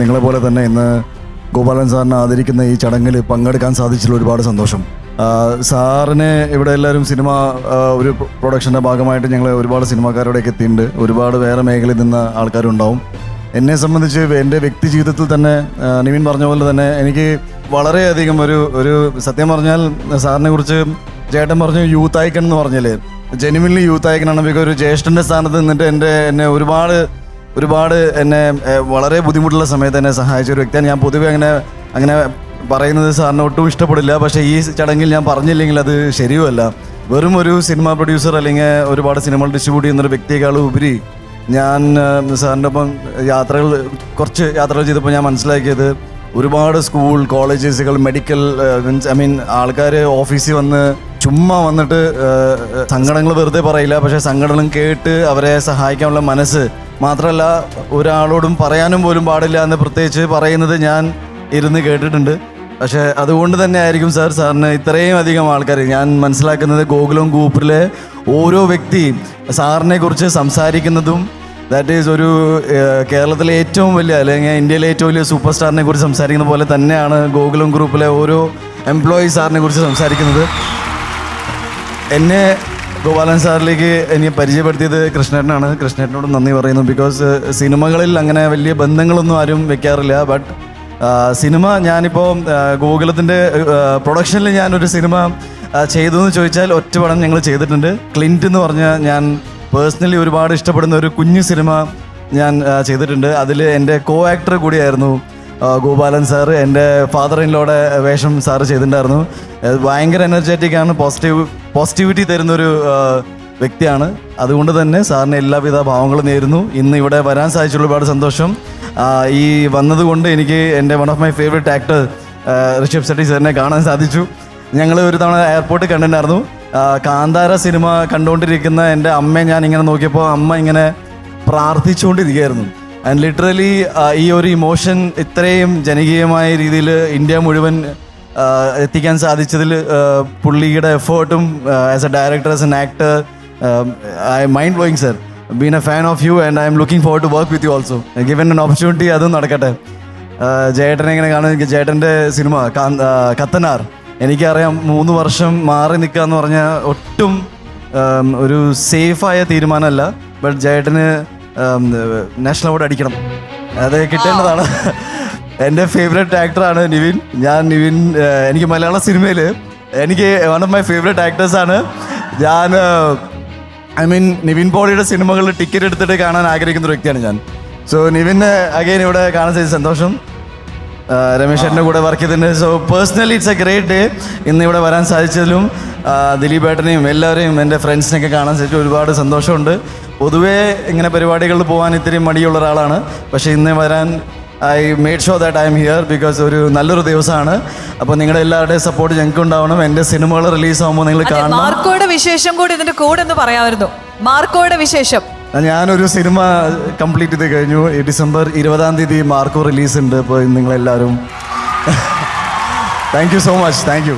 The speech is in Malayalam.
നിങ്ങളെ പോലെ തന്നെ ഇന്ന് ഗോപാലൻ സാറിനെ ആദരിക്കുന്ന ഈ ചടങ്ങിൽ പങ്കെടുക്കാൻ സാധിച്ചതിൽ ഒരുപാട് സന്തോഷം. സാറിനെ ഇവിടെ എല്ലാവരും സിനിമ ഒരു പ്രൊഡക്ഷന്റെ ഭാഗമായിട്ട് ഞങ്ങൾ ഒരുപാട് സിനിമാക്കാരോടൊക്കെ എത്തിയിട്ടുണ്ട്. ഒരുപാട് വേറെ മേഖലയിൽ നിന്ന് ആൾക്കാരുണ്ടാവും. എന്നെ സംബന്ധിച്ച് എന്റെ വ്യക്തി ജീവിതത്തിൽ തന്നെ നിവിൻ പറഞ്ഞ പോലെ തന്നെ എനിക്ക് വളരെയധികം ഒരു ഒരു സത്യം പറഞ്ഞാൽ സാറിനെ കുറിച്ച് ചേട്ടൻ പറഞ്ഞു യൂത്ത് ഐക്കൺ എന്ന് പറഞ്ഞില്ലേ? ജെനുവിൻലി യൂത്ത് ഐക്കണാണ് ബിക്കോസ് ഒരു ജ്യേഷ്ഠന്റെ സ്ഥാനത്ത് നിന്നിട്ട് എന്റെ എന്നെ ഒരുപാട് ഒരുപാട് എന്നെ വളരെ ബുദ്ധിമുട്ടുള്ള സമയത്ത് എന്നെ സഹായിച്ച ഒരു വ്യക്തിയാണ്. ഞാൻ പൊതുവെ അങ്ങനെ അങ്ങനെ പറയുന്നത് സാറിന് ഒട്ടും ഇഷ്ടപ്പെടില്ല. പക്ഷേ ഈ ചടങ്ങിൽ ഞാൻ പറഞ്ഞില്ലെങ്കിൽ അത് ശരിയുമല്ല. വെറും ഒരു സിനിമ പ്രൊഡ്യൂസർ അല്ലെങ്കിൽ ഒരുപാട് സിനിമകൾ ഡിസ്ട്രിബ്യൂട്ട് ചെയ്യുന്നൊരു വ്യക്തിയേക്കാളും ഉപരി ഞാൻ സാറിന്റെ ഒപ്പം യാത്രകൾ കുറച്ച് യാത്രകൾ ചെയ്തപ്പോൾ ഞാൻ മനസ്സിലാക്കിയത് ഒരുപാട് സ്കൂൾ കോളേജസുകൾ മെഡിക്കൽ മീൻസ് ഐ മീൻ ആൾക്കാർ ഓഫീസിൽ വന്ന് ചുമ്മാ വന്നിട്ട് സങ്കടങ്ങൾ വെറുതെ പറയില്ല. പക്ഷേ സങ്കടം കേട്ട് അവരെ സഹായിക്കാനുള്ള മനസ്സ് മാത്രമല്ല ഒരാളോടും പറയാനും പോലും പാടില്ല എന്ന് പ്രത്യേകിച്ച് പറയുന്നത് ഞാൻ ഇരുന്ന് കേട്ടിട്ടുണ്ട്. പക്ഷേ അതുകൊണ്ട് തന്നെ ആയിരിക്കും സാർ സാറിന് ഇത്രയും അധികം ആൾക്കാർ ഞാൻ മനസ്സിലാക്കുന്നത് ഗോകുലം ഗ്രൂപ്പിലെ ഓരോ വ്യക്തിയും സാറിനെ കുറിച്ച് സംസാരിക്കുന്നതും ദാറ്റ് ഈസ് ഒരു കേരളത്തിലെ ഏറ്റവും വലിയ അല്ലെങ്കിൽ ഇന്ത്യയിലെ ഏറ്റവും വലിയ സൂപ്പർ സ്റ്റാറിനെ കുറിച്ച് സംസാരിക്കുന്ന പോലെ തന്നെയാണ് ഗോകുലം ഗ്രൂപ്പിലെ ഓരോ എംപ്ലോയി സാറിനെ കുറിച്ച് സംസാരിക്കുന്നത്. എന്നെ ഗോപാലൻ സാറിലേക്ക് എനിക്ക് പരിചയപ്പെടുത്തിയത് കൃഷ്ണേട്ടനാണ്. കൃഷ്ണേട്ടനോട് നന്ദി പറയുന്നു. ബിക്കോസ് സിനിമകളിൽ അങ്ങനെ വലിയ ബന്ധങ്ങളൊന്നും ആരും വെക്കാറില്ല. ബട്ട് സിനിമ ഞാനിപ്പോൾ ഗോകുലത്തിന്റെ പ്രൊഡക്ഷനിൽ ഞാനൊരു സിനിമ ചെയ്തു എന്ന് ചോദിച്ചാൽ ഒറ്റ പടം ഞങ്ങൾ ചെയ്തിട്ടുണ്ട്. ക്ലിന്റ് എന്ന് പറഞ്ഞാൽ ഞാൻ പേഴ്സണലി ഒരുപാട് ഇഷ്ടപ്പെടുന്ന ഒരു കുഞ്ഞു സിനിമ ഞാൻ ചെയ്തിട്ടുണ്ട്. അതിൽ എന്റെ കോ ആക്ടർ കൂടിയായിരുന്നു ഗോപാലൻ സാർ എന്റെ ഫാദർ ഇൻലോടെ വേഷം സാർ ചെയ്തിട്ടുണ്ടായിരുന്നു. ഭയങ്കര എനർജറ്റിക് ആണ് പോസിറ്റീവ് പോസിറ്റിവിറ്റി തരുന്നൊരു വ്യക്തിയാണ്. അതുകൊണ്ട് തന്നെ സാറിന് എല്ലാവിധ ഭാവങ്ങളും നേരുന്നു. ഇന്ന് ഇവിടെ വരാൻ സാധിച്ചുള്ള ഒരുപാട് സന്തോഷം. ഈ വന്നതുകൊണ്ട് എനിക്ക് എന്റെ one of my favourite actor Rishabh Shetty സാറിനെ കാണാൻ സാധിച്ചു. ഞങ്ങൾ ഒരു തവണ എയർപോർട്ടിൽ കണ്ടിട്ടുണ്ടായിരുന്നു. കാന്താര സിനിമ കണ്ടുകൊണ്ടിരിക്കുന്ന എന്റെ അമ്മയെ ഞാൻ ഇങ്ങനെ നോക്കിയപ്പോൾ അമ്മ ഇങ്ങനെ പ്രാർത്ഥിച്ചുകൊണ്ടിരിക്കുകയായിരുന്നു. ആൻഡ് ലിറ്ററലി ഈ ഒരു ഇമോഷൻ ഇത്രയും ജനകീയമായ രീതിയിൽ ഇന്ത്യ മുഴുവൻ എത്തിക്കാൻ സാധിച്ചതിൽ പുള്ളിയുടെ എഫേർട്ടും as a director as an actor I mind blowing sir been a fan of you and I'm looking for to work with you also given an opportunity അതും നടക്കട്ടെ. ജേട്ടനെ എങ്ങനെ കാണാൻ എനിക്ക് ജേട്ടന്റെ സിനിമ കത്തനാർ. എനിക്കറിയാം മൂന്ന് വർഷം മാറി നിൽക്കുക എന്ന് പറഞ്ഞാൽ ഒട്ടും ഒരു സേഫായ തീരുമാനമല്ല. ബട്ട് ജയേട്ടന് നാഷണൽ അവാർഡ് അടിക്കണം. അത് കിട്ടേണ്ടതാണ്. എന്റെ ഫേവറേറ്റ് ആക്ടറാണ് നിവിൻ. ഞാൻ നിവിൻ എനിക്ക് മലയാള സിനിമയിൽ എനിക്ക് വൺ ഓഫ് മൈ ഫേവറേറ്റ് ആക്ടേഴ്സാണ് ഞാൻ ഐ മീൻ നിവിൻ പോളിയുടെ സിനിമകളിൽ ടിക്കറ്റ് എടുത്തിട്ട് കാണാൻ ആഗ്രഹിക്കുന്ന ഒരു വ്യക്തിയാണ് ഞാൻ. സോ നിവിനെ അഗൈൻ ഇവിടെ കാണാൻ ചെയ്ത് സന്തോഷം. രമേശ് ചേട്ടന്റെ കൂടെ വർക്ക് ചെയ്തിട്ടുണ്ട്. So personally it's a great day ഇന്ന് ഇവിടെ വരാൻ സാധിച്ചതിലും ദിലീപ് ഏട്ടനെയും എല്ലാവരെയും എന്റെ ഫ്രണ്ട്സിനെയൊക്കെ കാണാൻ സാധിച്ചു. ഒരുപാട് സന്തോഷമുണ്ട്. പൊതുവേ ഇങ്ങനെ പരിപാടികളിൽ പോകാൻ ഇത്തിരി മടിയുള്ള ഒരാളാണ്. പക്ഷേ ഇന്ന് വരാൻ I made sure that I'm here because ഒരു നല്ലൊരു ദിവസമാണ്. അപ്പോൾ നിങ്ങളുടെ എല്ലാവരുടെയും സപ്പോർട്ട് ഞങ്ങൾക്ക് ഉണ്ടാവണം. എന്റെ സിനിമകൾ റിലീസ് ആകുമ്പോൾ നിങ്ങൾ കാണണം. മാർക്കോയുടെ വിശേഷം കൂടി ഇതിന്റെ കൂടെ ഒന്ന് പറയാമായിരുന്നു. മാർക്കോയുടെ വിശേഷം. ഞാനൊരു സിനിമ കംപ്ലീറ്റ് ചെയ്ത് കഴിഞ്ഞു. ഡിസംബർ ഇരുപതാം തീയതി മാർക്കോ റിലീസ് ഉണ്ട്. അപ്പോൾ നിങ്ങളെല്ലാവരും thank you so much thank you